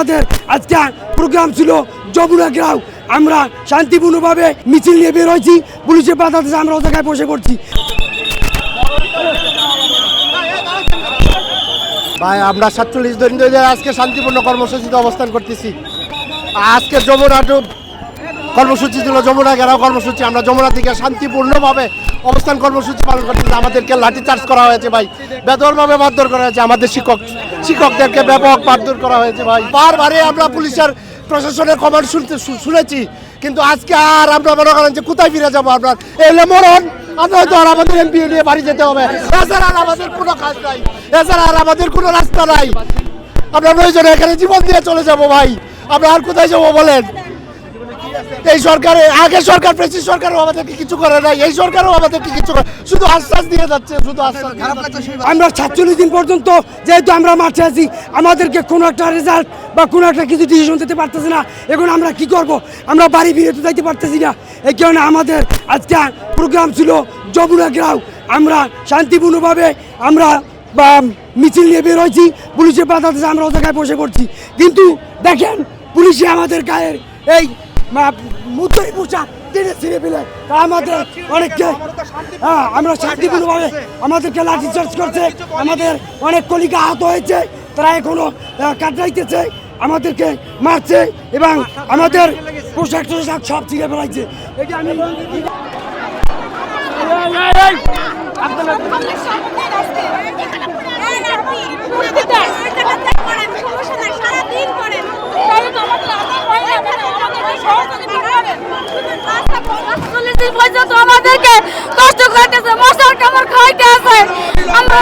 আমাদের আজকে প্রোগ্রাম ছিল যমুনা গ্রাউ আমরা শান্তিপূর্ণভাবে মিছিল নিয়ে বের হয়েছি। পুলিশের বাধাতে আমরা ও জায়গায় বসে পড়ছি। ভাই, আমরা সাতচল্লিশ দিন ধরে আজকে শান্তিপূর্ণ কর্মসূচিতে অবস্থান করতেছি। আজকে যমুনা কর্মসূচি ছিল, যমুনা ঘেরাও কর্মসূচি। আমরা যমুনা থেকে শান্তিপূর্ণভাবে অবস্থান কর্মসূচি পালন করতেছি। আমাদেরকে লাঠি চার্জ করা হয়েছে, ভাই। বেদরভাবে মারধর করা হয়েছে আমাদের শিক্ষক। শিক্ষকদেরকে ব্যাপক মারধর করা হয়েছে ভাই। বারবারে আমরা পুলিশের প্রশাসনের খবর শুনতে শুনেছি, কিন্তু আজকে আর আমরা মনে করেন যে কোথায় ফিরে যাব আপনার এলে মরণ। আমরা আর আমাদের এমপি নিয়ে বাড়ি যেতে হবে। এছাড়া আমাদের কোনো কাজ নাই। এছাড়া আর আমাদের কোনো রাস্তা নাই। আমরা প্রয়োজনে এখানে জীবন দিয়ে চলে যাব ভাই। আমরা আর কোথায় যাব বলেন? এই সরকারে আগে সরকার প্রেসিড সরকারও আমাদেরকে কিছু করে নাই এই সরকারও আমাদেরকে কিছু করে শুধু আশ্বাস দিয়ে যাচ্ছে শুধু আশ্বাস আমরা সাতচল্লিশ দিন পর্যন্ত যেহেতু আমরা মাঠে আছি আমাদেরকে কোনো একটা রেজাল্ট বা কোনো একটা কিছু ডিসিশন দিতে পারতেছে না। এখন আমরা কি করব? আমরা বাড়ি ফিরে তো যাইতে পারতেছি না। এই কারণে আমাদের আজকে প্রোগ্রাম ছিল যমুনা গ্রাউ আমরা শান্তিপূর্ণভাবে আমরা বা মিছিল নিয়ে বের হয়েছি। পুলিশের বাধাতে আমরা ও জায়গায় বসে পড়ছি। কিন্তু দেখেন পুলিশে আমাদের গায়ের এই মুদ্রী পোশাক টেনে ছিঁড়ে ফেলে তা আমাদের অনেককে হ্যাঁ আমরা শান্তিপূর্ণভাবে আমাদেরকে লাঠি চার্জ করছে আমাদের অনেক কলিকা আহত হয়েছে তারা এখনও আহ, কাটাইতেছে আমাদেরকে মারছে এবং আমাদের পোশাক টোশাক সব ছিঁড়ে ফেলাইছে এটা আমি আমাদেরকে কষ্ট করতেছে মশার কামড় খাইতে আছে আমরা